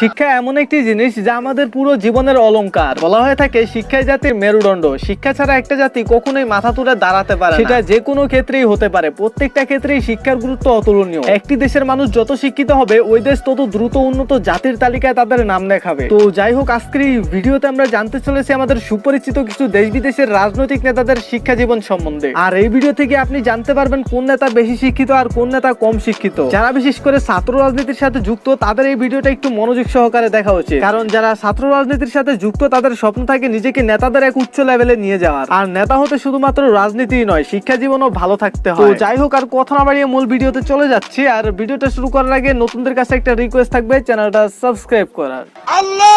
শিক্ষা এমন একটি জিনিস যা আমাদের পুরো জীবনের অলংকার। বলা হয়ে থাকে শিক্ষাই জাতির মেরুদণ্ড। শিক্ষা ছাড়া একটা জাতি কখনোই মাথা তুলে দাঁড়াতে পারে সেটা যে কোনো ক্ষেত্রেই হতে পারে। প্রত্যেকটা ক্ষেত্রেই শিক্ষার গুরুত্ব অতুলনীয়। একটি দেশের মানুষ যত শিক্ষিত হবে, ওই দেশ তত দ্রুত উন্নত জাতির তালিকায় তাদের নাম দেখাবে তো যাই হোক, আজকের এই ভিডিওতে আমরা জানতে চলেছি আমাদের সুপরিচিত কিছু দেশ বিদেশের রাজনৈতিক নেতাদের শিক্ষা জীবন সম্বন্ধে। আর এই ভিডিও থেকে আপনি জানতে পারবেন কোন নেতা বেশি শিক্ষিত আর কোন নেতা কম শিক্ষিত। যারা বিশেষ করে ছাত্র রাজনীতির সাথে যুক্ত, তাদের এই ভিডিওটা একটু মনোযোগ সহকারে দেখা উচিত। কারণ যারা ছাত্র রাজনীতির সাথে যুক্ত তাদের স্বপ্ন থাকে নিজেকে নেতাদের এক উচ্চ লেভেলে নিয়ে যাওয়ার। আর নেতা হতে শুধুমাত্র রাজনীতি নয় শিক্ষা জীবনও ভালো থাকতে হয়। তো যাই হোক আর কথা না বাড়িয়ে মূল ভিডিওতে চলে যাচ্ছি। আর ভিডিওটা শুরু করার আগে নতুনদের কাছে একটা রিকোয়েস্ট থাকবে চ্যানেলটা সাবস্ক্রাইব করার। আল্লাহ!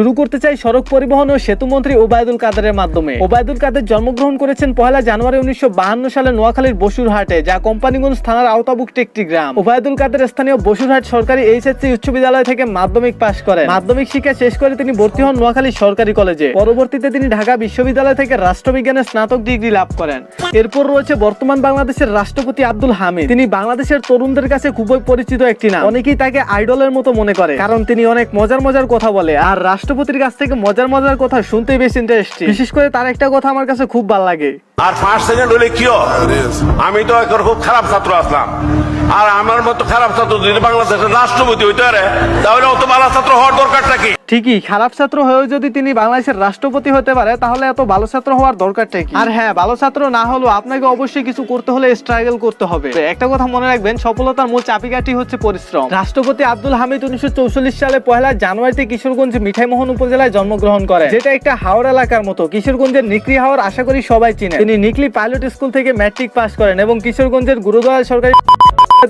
শুরু করতে চাই সড়ক পরিবহন ও সেতু মন্ত্রী ওবায়দুল কাদেরের মাধ্যমে। ওবায়দুল কাদের জন্মগ্রহণ করেছেন পহেলা জানুয়ারি উনিশশো সালে নোয়াখালীর বসুরহাটে, যা কোম্পানিগঞ্জ থানার আওতাভুক্ত একটি গ্রাম। ওবায়দুল কাদের স্থানীয় বসুরহাট সরকারি এইচএসসি উচ্চ বিদ্যালয় থেকে মাধ্যমিক পাশ করেন। মাধ্যমিক শিক্ষা শেষ করে তিনি ভর্তি হন নোয়াখালী সরকারি কলেজে। পরবর্তীতে তিনি ঢাকা বিশ্ববিদ্যালয় থেকে রাষ্ট্রবিজ্ঞানে স্নাতক ডিগ্রি লাভ করেন। এরপর রয়েছে বর্তমান বাংলাদেশের রাষ্ট্রপতি আব্দুল হামিদ। তিনি বাংলাদেশের তরুণদের কাছে খুবই পরিচিত একটি নাম। অনেকেই তাকে আইডলের মতো মনে করে, কারণ তিনি অনেক মজার মজার কথা বলে। আর রাষ্ট্রপতির কাছ থেকে মজার মজার কথা শুনতে বেশি ইন্টারেস্টিং বিশেষ করে তার একটা কথা আমার কাছে খুব ভালো লাগে। আর ফার্স্ট সেকেন্ড হলে কি আমি তো একবার খুব খারাপ ছাত্র আসলাম। আর আমার মতো খারাপ ছাত্র যদি বাংলাদেশের রাষ্ট্রপতি হইতে পারে তাহলে অত ভালো ছাত্র হওয়ার দরকারটা কি? ঠিকই খারাপ ছাত্র হয়েও যদি তিনি বাংলাদেশের রাষ্ট্রপতি হতে পারে তাহলে এত ভালো ছাত্র হওয়ার দরকারটা কি? আর হ্যাঁ ভালো ছাত্র না হলেও আপনাকে অবশ্যই কিছু করতে হলে স্ট্রাগল করতে হবে। একটা কথা মনে রাখবেন সফলতার মূল চাবিকাঠি হচ্ছে পরিশ্রম। রাষ্ট্রপতি আব্দুল হামিদ উনিশশো সালে পহেলা জানুয়ারিতে কিশোরগঞ্জ মিঠাইমোহন উপজেলায় জন্মগ্রহণ করেন। যেটা একটা হাওড় এলাকার মতো কিশোরগঞ্জের নিকলি হাওড় আশা করি সবাই চিনে তিনি নিকলি পাইলট স্কুল থেকে ম্যাট্রিক পাস করেন এবং কিশোরগঞ্জের গুরুদয়াল সরকারি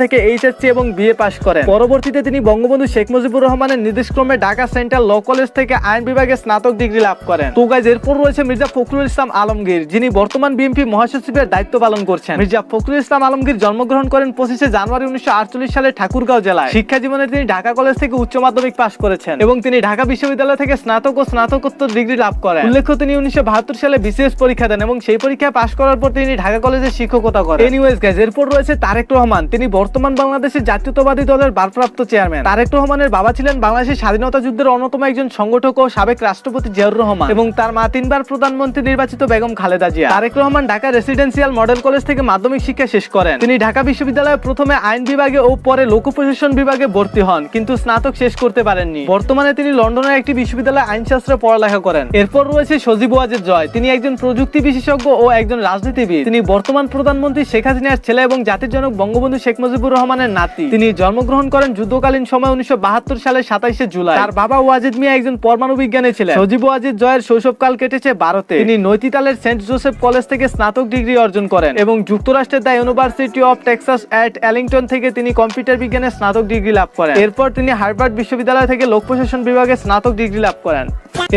থেকে এইচএসসি এবং বিএ পাশ করেন। পরবর্তীতে তিনি বঙ্গবন্ধু শেখ মুজিবুর রহমানের নির্দেশক্রমে ঢাকা সেন্ট্রাল ল কলেজ থেকে আইন বিভাগে স্নাতক ডিগ্রি লাভ করেন। তো গাইজ এরপর রয়েছে মির্জা ফখরুল ইসলাম আলমগীর, যিনি বর্তমান বিএনপি মহাসচিবের দায়িত্ব পালন করছেন। মির্জা ফখরুল ইসলাম আলমগীর জন্মগ্রহণ করেন পঁচিশে জানুয়ারি উনিশশো সালে ঠাকুরগাঁও জেলায়। শিক্ষা জীবনে তিনি ঢাকা কলেজ থেকে উচ্চ মাধ্যমিক পাশ করেছেন এবং তিনি ঢাকা বিশ্ববিদ্যালয় থেকে স্নাতক ও স্নাতকোত্তর ডিগ্রি লাভ করেন। উল্লেখ্য, তিনি উনিশশো বাহাত্তর সালে বিসিএস পরীক্ষা দেন এবং সেই পরীক্ষায় পাশ করার পর তিনি ঢাকা কলেজে শিক্ষকতা করেন। এনিওয়েজ গাইজ এরপর রয়েছে তারেক রহমান। তিনি বর্তমান বাংলাদেশের জাতীয়তাবাদী দলের ভারপ্রাপ্ত চেয়ারম্যান। তারেক রহমানের বাবা ছিলেন বাংলাদেশের স্বাধীনতা যুদ্ধের অন্যতম একজন সংগঠক ও সাবেক রাষ্ট্রপতি জিয়াউর রহমান এবং তার মা তিনবার প্রধানমন্ত্রী নির্বাচিত Begum Khaleda Zia. Tarique Rahman Dhaka residential model college থেকে মাধ্যমিক শিক্ষা শেষ করেন। তিনি ঢাকা বিশ্ববিদ্যালয়ে প্রথমে আইন বিভাগে ও পরে লোক প্রশাসন বিভাগে ভর্তি হন, কিন্তু স্নাতক শেষ করতে পারেননি। বর্তমানে তিনি লন্ডনের একটি বিশ্ববিদ্যালয়ে আইনশাস্ত্রে পড়ালেখা করেন। এরপর রয়েছে সজীব ওয়াজেদ জয়। তিনি একজন প্রযুক্তি বিশেষজ্ঞ ও একজন রাজনীতিবিদ। তিনি বর্তমান প্রধানমন্ত্রী শেখ হাসিনার ছেলে এবং জাতির জনক বঙ্গবন্ধু শেখ মুজিবুর রহমানের নাতি। তিনি জন্মগ্রহণ করেন যুদ্ধকালীন সময় উনিশশো সালের সাতাইশে জুলাই। তার বাবা ওয়াজিদ মিয়া একজন পরমাণু বিজ্ঞানী ছিলেন। সজীব ওয়াজিদ জয়ের শৈশবকাল কেটেছে ভারতে। তিনি নৈতিতালের সেন্ট জোসেফ কলেজ থেকে স্নাতক ডিগ্রি অর্জন করেন এবং যুক্তরাষ্ট্রের the university of Texas at Arlington থেকে তিনি কম্পিউটার বিজ্ঞানে স্নাতক ডিগ্রি লাভ করেন। এরপর তিনি হার্ভার্ড বিশ্ববিদ্যালয় থেকে লোক প্রশাসন বিভাগে স্নাতক ডিগ্রি লাভ করেন।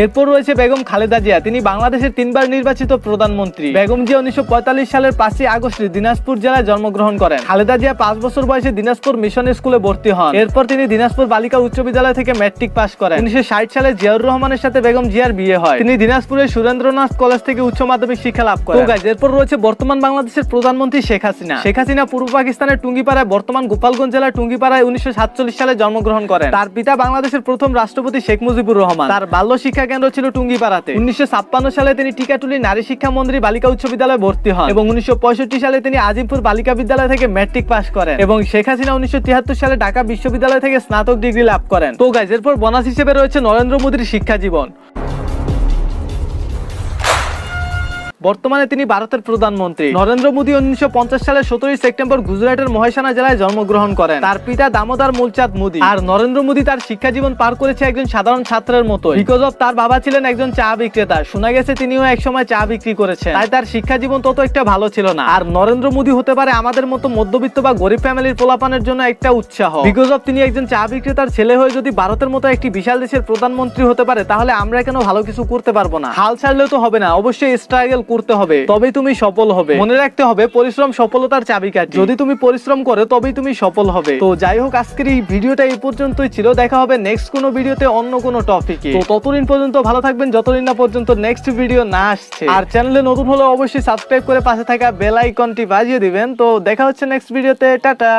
এরপর রয়েছে বেগম খালেদা জিয়া। তিনি বাংলাদেশের তিনবার নির্বাচিত প্রধানমন্ত্রী। বেগম জিয়া উনিশশো পঁয়তাল্লিশ সালের পাঁচই আগস্ট দিনাজপুর জেলায় জন্মগ্রহণ করেন। খালেদা জিয়া পাঁচ বছর বয়সে দিনাজপুর মিশন স্কুলে ভর্তি হন। এরপর তিনি দিনাজপুর বালিকা উচ্চ বিদ্যালয় থেকে ম্যাট্রিক পাস করেন। উনিশশো ষাট সালে জিয়াউর রহমানের সাথে বেগম জিয়ার বিয়ে হয়। তিনি দিনাজপুরের সুরেন্দ্রনাথ কলেজ থেকে উচ্চ মাধ্যমিক শিক্ষা লাভ করেন। এরপর রয়েছে বর্তমান বাংলাদেশের প্রধানমন্ত্রী শেখ হাসিনা। শেখ হাসিনা পূর্ব পাকিস্তানের টুঙ্গিপাড়ায় বর্তমান গোপালগঞ্জ জেলার টুঙ্গিপাড়ায় উনিশশো সাতচল্লিশ সালে জন্মগ্রহণ করেন। তার পিতা বাংলাদেশের প্রথম রাষ্ট্রপতি শেখ মুজিবুর রহমান। তার বাল্য শিক্ষা কেন্দ্র ছিল টুঙ্গিপাড়াতে। উনিশশো সালে তিনি টিকাটুলি নারী শিক্ষা মন্দির বালিকা উচ্চ বিদ্যালয়ে ভর্তি হন এবং উনিশশো পঁয়ষট্টি সালে তিনি আজিমপুর বালিকা বিদ্যালয় থেকে ম্যাট্রিক পাস করেন। এবং শেখ হাসিনা উনিশশো তিয়াত্তর সালে ঢাকা বিশ্ববিদ্যালয় থেকে স্নাতক ডিগ্রি লাভ করেন। তো গাইজ এরপর বোনাস হিসেবে রয়েছে নরেন্দ্র মোদীর শিক্ষা জীবন। বর্তমানে তিনি ভারতের প্রধানমন্ত্রী। নরেন্দ্র মোদী উনিশশো সালের সতেরোই সেপ্টেম্বর গুজরাটের মহেশানা জেলায় জন্মগ্রহণ করেন। তার পিতা দামোদর মূলচাঁদ মোদী। আর নরেন্দ্র মোদী তার শিক্ষা জীবন পার করেছে একজন সাধারণ ছাত্রের মতো বিকজ অফ তার বাবা ছিলেন একজন চা বিক্রেতা। শোনা গেছে তিনিও একসময় চা বিক্রি করেছেন। তাই তার শিক্ষা জীবন তত একটা ভালো ছিল না। আর নরেন্দ্র মোদী হতে পারে আমাদের মতো মধ্যবিত্ত বা গরিব ফ্যামিলির পোলাপানের জন্য একটা উৎসাহ। বিকজ অফ তিনি একজন চা বিক্রেতার ছেলে হয়ে যদি ভারতের মতো একটি বিশাল দেশের প্রধানমন্ত্রী হতে পারে, তাহলে আমরা কেন ভালো কিছু করতে পারব না? হাল ছাড়লেও তো হবে না। অবশ্যই স্ট্রাগল করতে হবে। তবেই তুমি সফল হবে। মনে রাখতে হবে পরিশ্রম সফলতার চাবিকাঠি। যদি তুমি পরিশ্রম করো তবেই তুমি সফল হবে। তো যাই হোক আজকের এই ভিডিওটা এই পর্যন্তই ছিল। দেখা হবে নেক্সট কোনো ভিডিওতে অন্য কোনো টপিকে তো ততদিন পর্যন্ত ভালো থাকবেন। যতদিন না পর্যন্ত নেক্সট ভিডিও না আসছে। আর চ্যানেলে নতুন হলে অবশ্যই সাবস্ক্রাইব করে পাশে থাকা বেল আইকনটি বাজিয়ে দিবেন। তো দেখা হচ্ছে নেক্সট ভিডিওতে টাটা!